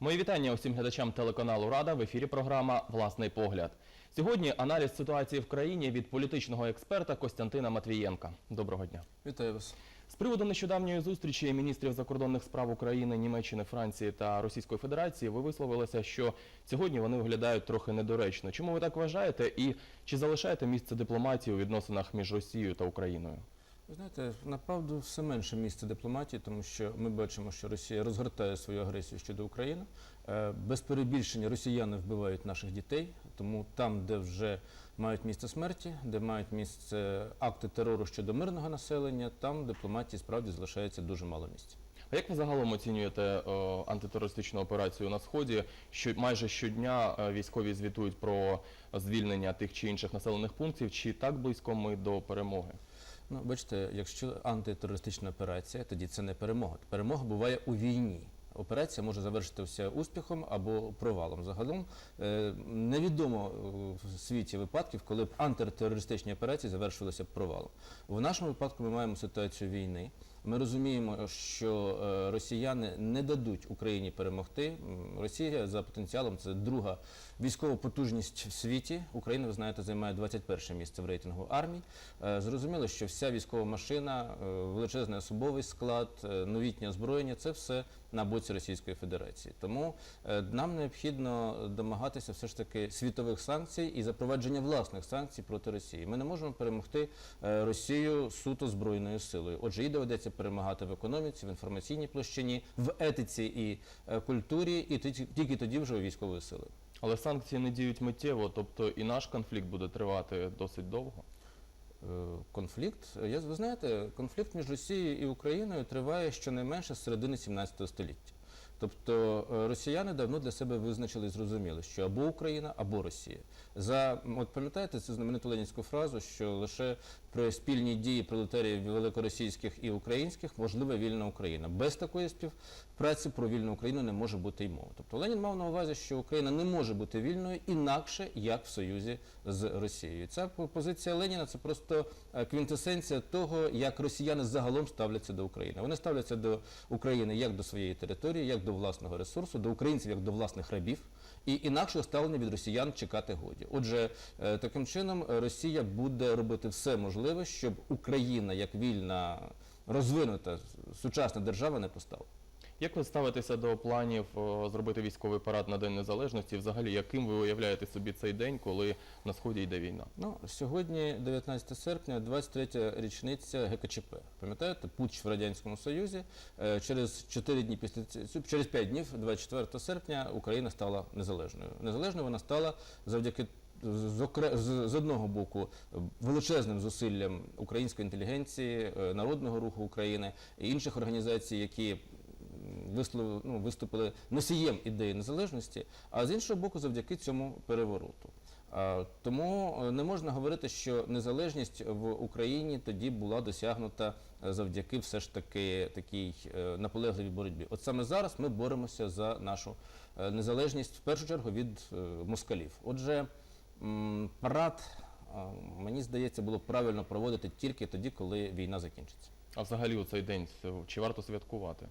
Мої вітання усім глядачам телеканалу Рада в ефірі програма Власний погляд. Сьогодні аналіз ситуації в країні від політичного експерта Костянтина Матвієнка. Доброго дня. Вітаю вас. З приводу нещодавньої зустрічі міністрів закордонних справ України, Німеччини, Франції та Російської Федерації ви висловилися, що сьогодні вони виглядають трохи недоречно. Чому ви так вважаєте? І чи залишаєте місце дипломатії у відносинах між Росією та Україною? Ви знаєте, направду все менше місце дипломатії, тому що ми бачимо, що Росія розгортає свою агресію щодо України. Е, Без перебільшення росіяни вбивають наших дітей, тому там, де вже мають місце смерті, де мають місце акти терору щодо мирного населення, там дипломатії справді залишається дуже мало місця. А як ви загалом оцінюєте е, антитерористичну операцію на сході? Що майже щодня е, військові звітують про звільнення тих чи інших населених пунктів? Чи так близько ми до перемоги? Ну, бачите, якщо антитерористична операція, тоді це не перемога. Перемога буває у війні. Операція може завершитися успіхом або провалом. Загалом е, невідомо е, в світі випадків, коли б антитерористичні операції завершилися провалом. В нашому випадку ми маємо ситуацію війни. Ми розуміємо, що е, росіяни не дадуть Україні перемогти. Росія за потенціалом це друга військова потужність в світі. Україна, ви знаєте, займає 21 місце в рейтингу армій. Е, Зрозуміло, що вся військова машина, е, величезний особовий склад, новітнє озброєння це все на боці Російської Федерації. Тому нам необхідно домагатися все ж таки світових санкцій і запровадження власних санкцій проти Росії. Ми не можемо перемогти Росію суто збройною силою. Отже, їй доведеться перемагати в економіці, в інформаційній площині, в етиці і е, культурі, і тільки- тоді вже військовою силою. Але санкції не діють миттєво, тобто і наш конфлікт буде тривати досить довго. Е, Конфлікт, я ви знаєте, конфлікт між Росією і Україною триває щонайменше з середини 17 століття. Тобто е, росіяни давно для себе визначили і зрозуміли, що або Україна, або Росія. За от пам'ятаєте цю знамениту ленінську фразу, що лише при спільній дії пролетаріїв великоросійських і українських можлива вільна Україна. Без такої співпраці про вільну Україну не може бути й мови. Тобто Ленін мав на увазі, що Україна не може бути вільною інакше, як в союзі з Росією. Ця позиція Леніна це просто е, квінтесенція того, як росіяни загалом ставляться до України. Вони ставляться до України як до своєї території, як до власного ресурсу, до українців як до власних рабів. І інакшого ставлення від росіян чекати годі. Отже, е, таким чином е, Росія буде робити все можливе, щоб Україна як вільна, розвинута сучасна держава не постала. Як ви ставитеся до планів зробити військовий парад на День Незалежності? Взагалі, яким ви уявляєте собі цей день, коли на сході йде війна? Ну, сьогодні, 19 серпня, 23 річниця ГКЧП. Пам'ятаєте, путч в Радянському Союзі. Е, Через 4 дні після через 5 днів, 24 серпня, Україна стала незалежною. Незалежною вона стала завдяки з одного боку величезним зусиллям української інтелігенції, е, народного руху України і інших організацій, які вислов, ну, виступили носієм ідеї незалежності, а з іншого боку, завдяки цьому перевороту. Тому е, не можна говорити, що незалежність в Україні тоді була досягнута е, завдяки все ж таки такій е, наполегливій боротьбі. От саме зараз ми боремося за нашу незалежність в першу чергу від москалів. Отже, парад, мені здається, було правильно проводити тільки тоді, коли війна закінчиться. А взагалі у цей день чи варто святкувати?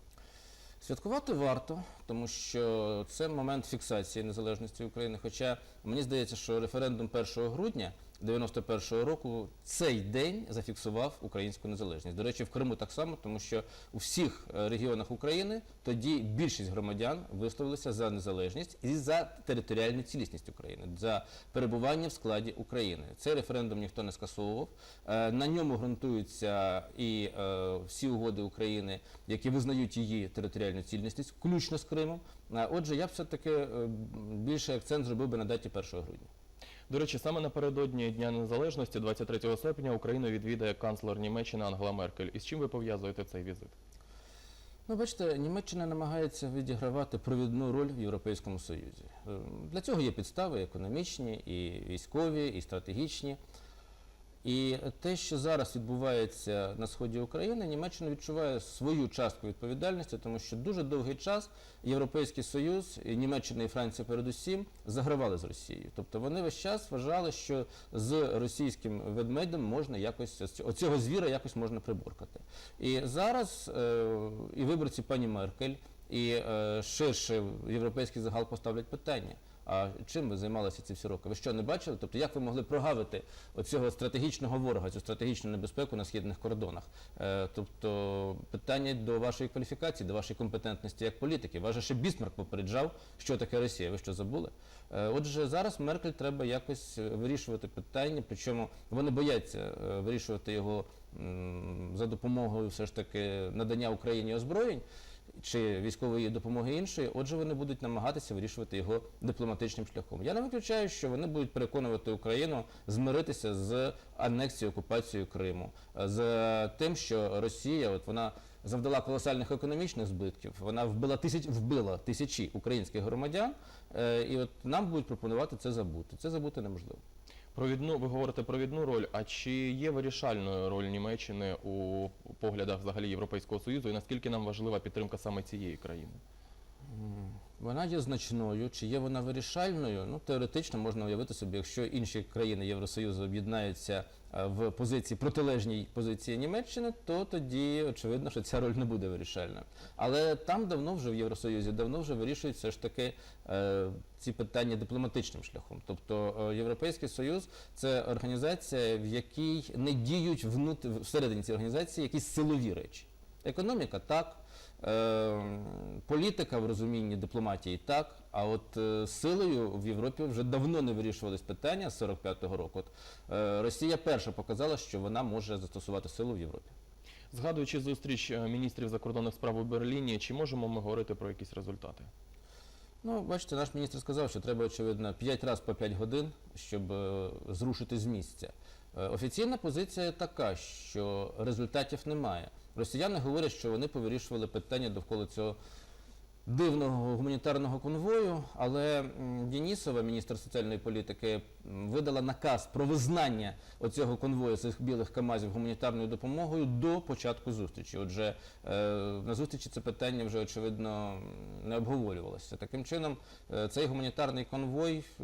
Святкувати варто, тому що це момент фіксації незалежності України. Хоча мені здається, що референдум 1 грудня 91-го року цей день зафіксував українську незалежність. До речі, в Криму так само, тому що у всіх е, регіонах України тоді більшість громадян висловилися за незалежність і за територіальну цілісність України, за перебування в складі України. Цей референдум ніхто не скасовував. Е, На ньому ґрунтуються і е, всі угоди України, які визнають її територіальну цілісність, включно з Кримом. Отже, я б все-таки е, більше акцент зробив би на даті 1 грудня. До речі, саме напередодні Дня Незалежності, 23 серпня, Україну відвідає канцлер Німеччини Ангела Меркель. І з чим ви пов'язуєте цей візит? Ну, бачите, Німеччина намагається відігравати провідну роль в Європейському Союзі. Е, Для цього є підстави економічні, і військові, і стратегічні. І те, що зараз відбувається на сході України, Німеччина відчуває свою частку відповідальності, тому що дуже довгий час Європейський Союз, і Німеччина і Франція передусім, загравали з Росією. Тобто вони весь час вважали, що з російським ведмедем можна якось оцього звіра якось можна приборкати. І зараз е, і виборці пані Меркель, і е, ширше європейський загал поставлять питання. А чим ви займалися ці всі роки? Ви що не бачили? Тобто, як ви могли прогавити оцього стратегічного ворога, цю стратегічну небезпеку на східних кордонах? Е, тобто, питання до вашої кваліфікації, до вашої компетентності як політики. Вас ще Бісмарк попереджав, що таке Росія. Ви що забули? Е, отже, зараз Меркель треба якось е, вирішувати питання, причому вони бояться вирішувати його за допомогою все ж таки надання Україні озброєнь чи військової допомоги іншої, отже, вони будуть намагатися вирішувати його дипломатичним шляхом. Я не виключаю, що вони будуть переконувати Україну змиритися з анексією окупацією Криму, е, з тим, що Росія, от вона завдала колосальних економічних збитків, вона вбила тисяч вбила тисячі українських громадян, е, і от нам будуть пропонувати це забути. Це забути неможливо. Провідну, ви говорите провідну роль. А чи є вирішальною роль Німеччини у поглядах взагалі Європейського Союзу, і наскільки нам важлива підтримка саме цієї країни? Вона є значною, чи є вона вирішальною? Ну, теоретично можна уявити собі, якщо інші країни Євросоюзу об'єднаються е, в позиції протилежній позиції Німеччини, то тоді очевидно, що ця роль не буде вирішальною. Але там давно вже в Євросоюзі давно вже вирішуються ж таки е, ці питання дипломатичним шляхом. Тобто е, Європейський Союз це організація, в якій не діють внут... всередині цієї організації якісь силові речі. Економіка так. Е, політика в розумінні дипломатії так, а от е, силою в Європі вже давно не вирішувались питання з 45-го року. От, е, Росія перша показала, що вона може застосувати силу в Європі. Згадуючи зустріч міністрів закордонних справ у Берліні, чи можемо ми говорити про якісь результати? Ну, бачите, наш міністр сказав, що треба, очевидно, 5 разів по 5 годин, щоб е, зрушити з місця. Е, Офіційна позиція така, що результатів немає. Росіяни говорять, що вони повирішували питання довкола цього дивного гуманітарного конвою, але Дінісова, міністр соціальної політики, видала наказ про визнання оцього конвою цих білих камазів гуманітарною допомогою до початку зустрічі. Отже, е, на зустрічі це питання вже очевидно не обговорювалося. Таким чином, е, цей гуманітарний конвой е,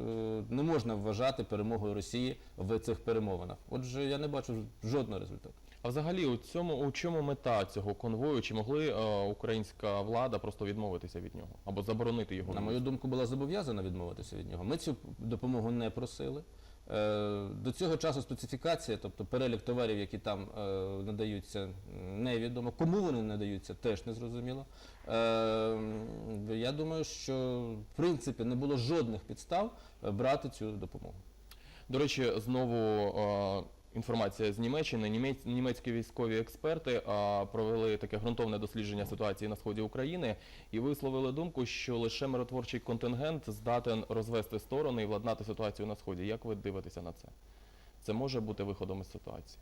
не можна вважати перемогою Росії в цих перемовинах. Отже, я не бачу жодного результату. А взагалі, у цьому у чому мета цього конвою? Чи могли е, українська влада просто відмовитися від нього або заборонити його? На мою думку, була зобов'язана відмовитися від нього. Ми цю допомогу не просили. Е, До цього часу специфікація, тобто перелік товарів, які там е, надаються, невідомо. Кому вони надаються, теж не зрозуміло. Е, Я думаю, що в принципі не було жодних підстав брати цю допомогу. До речі, знову е, інформація з Німеччини. Німець- німецькі військові експерти провели таке ґрунтовне дослідження ситуації на сході України і висловили думку, що лише миротворчий контингент здатен розвести сторони і владнати ситуацію на сході. Як ви дивитеся на це? Це може бути виходом із ситуації.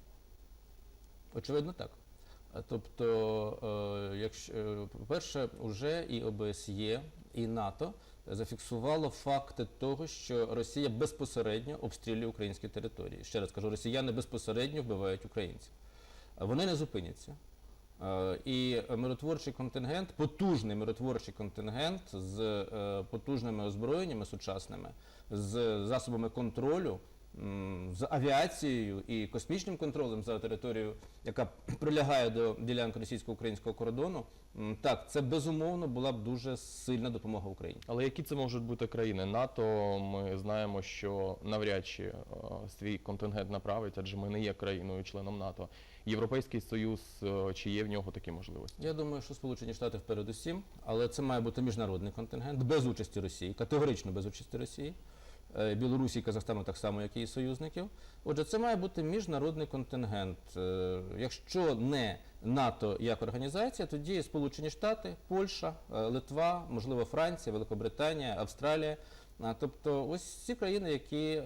Очевидно, так. Тобто, е, якщо, е, по-перше, вже і ОБСЄ, і НАТО зафіксувало факти того, що Росія безпосередньо обстрілює українські території. Ще раз кажу, росіяни безпосередньо вбивають українців. Вони не зупиняться. Е, І миротворчий контингент, потужний миротворчий контингент з е, потужними озброєннями сучасними, з засобами контролю, з авіацією і космічним контролем за територією, яка прилягає до ділянки російсько-українського кордону, так, це безумовно була б дуже сильна допомога Україні. Але які це можуть бути країни? НАТО ми знаємо, що навряд чи е, свій контингент направить, адже ми не є країною членом НАТО. Європейський Союз, е, чи є в нього такі можливості? Я думаю, що Сполучені Штати передусім, але це має бути міжнародний контингент без участі Росії, категорично без участі Росії. Е, Білорусі і Казахстану так само, як і союзників. Отже, це має бути міжнародний контингент. Е, Якщо не НАТО як організація, тоді Сполучені Штати, Польща, е, Литва, можливо, Франція, Великобританія, Австралія. Тобто, ось ці країни, які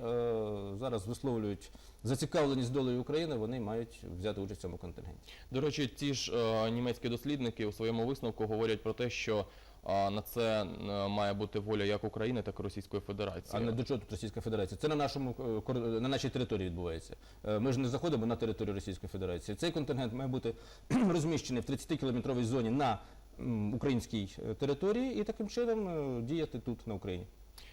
зараз висловлюють зацікавленість долею України, вони мають взяти участь в цьому контингенті. До речі, ті ж німецькі дослідники у своєму висновку говорять про те, що е, на це е, має бути воля як України, так і Російської Федерації. А не до чого тут Російська Федерація? Це на нашому е, на нашій території відбувається. Е, Ми ж не заходимо на територію Російської Федерації. Цей контингент має бути розміщений в 30-кілометровій зоні на українській е, території і таким чином е, діяти тут на Україні.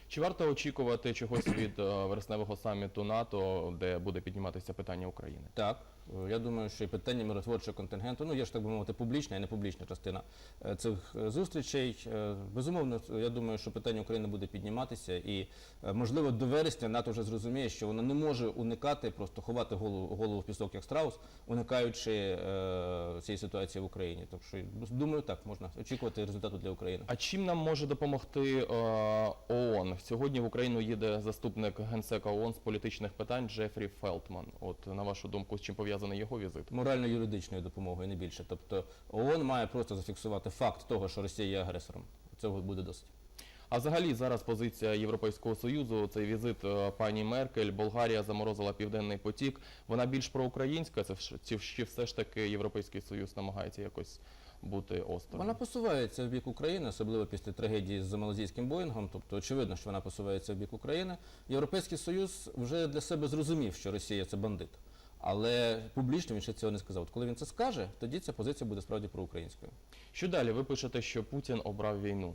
Чи варто очікувати чогось від е, вересневого саміту НАТО, де буде підніматися питання України? Так, е, я думаю, що і питання миротворчого контингенту, ну є ж так би мовити, публічна і непублічна частина е, цих е, зустрічей. Е, Безумовно, я думаю, що питання України буде підніматися, і е, можливо до вересня НАТО вже зрозуміє, що воно не може уникати, просто ховати голову, голову в пісок як страус, уникаючи е, цієї ситуації в Україні. Так що думаю, так можна очікувати результату для України. А чим нам може допомогти е, ООН? Сьогодні в Україну їде заступник генсека ООН з політичних питань Джефрі Фелтман. От на вашу думку, з чим пов'язаний його візит? Морально-юридичною допомогою, не більше. Тобто ООН має просто зафіксувати факт того, що Росія є агресором. Цього буде досить. А взагалі зараз позиція Європейського союзу, цей візит е, пані Меркель, Болгарія заморозила південний потік. Вона більш проукраїнська, це чи, чи все ж таки Європейський Союз намагається якось бути осторонь? Вона посувається в бік України, особливо після трагедії з малазійським Боїнгом. Тобто, очевидно, що вона посувається в бік України. Європейський Союз вже для себе зрозумів, що Росія це бандит. Але публічно він ще цього не сказав. От коли він це скаже, тоді ця позиція буде справді проукраїнською. Що далі? Ви пишете, що Путін обрав війну.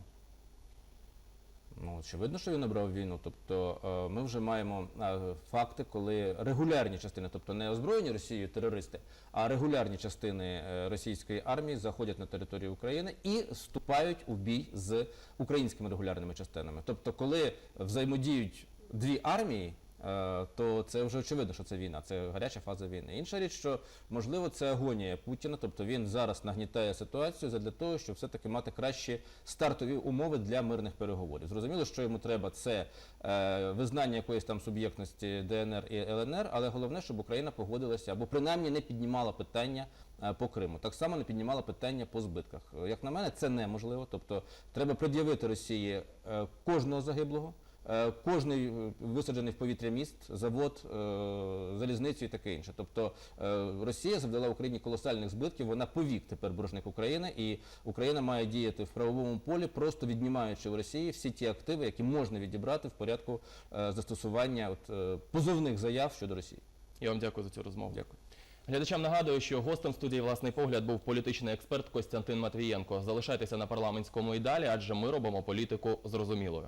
Ну, очевидно, що він обрав війну. Тобто е, ми вже маємо е, факти, коли регулярні частини, тобто не озброєні Росією терористи, а регулярні частини е, російської армії заходять на територію України і вступають у бій з українськими регулярними частинами. Тобто, коли взаємодіють дві армії. Е, То це вже очевидно, що це війна, це гаряча фаза війни. Інша річ, що можливо це агонія Путіна, тобто він зараз нагнітає ситуацію для того, щоб все-таки мати кращі стартові умови для мирних переговорів. Зрозуміло, що йому треба це е, визнання якоїсь там суб'єктності ДНР і ЛНР, але головне, щоб Україна погодилася або принаймні не піднімала питання е, по Криму. Так само не піднімала питання по збитках. Як на мене, це неможливо. Тобто треба пред'явити Росії кожного загиблого. Е, Кожний е, висаджений в повітря міст, завод, е, залізницю і таке інше. Тобто Росія завдала Україні колосальних збитків. Вона повік тепер боржник України, і Україна має діяти в правовому полі, просто віднімаючи в Росії всі ті активи, які можна відібрати в порядку застосування от, позовних заяв щодо Росії. Я вам дякую за цю розмову. Дякую. Глядачам нагадую, що гостем студії власний погляд був політичний експерт Костянтин Матвієнко. Залишайтеся на парламентському і далі, адже ми робимо політику зрозумілою.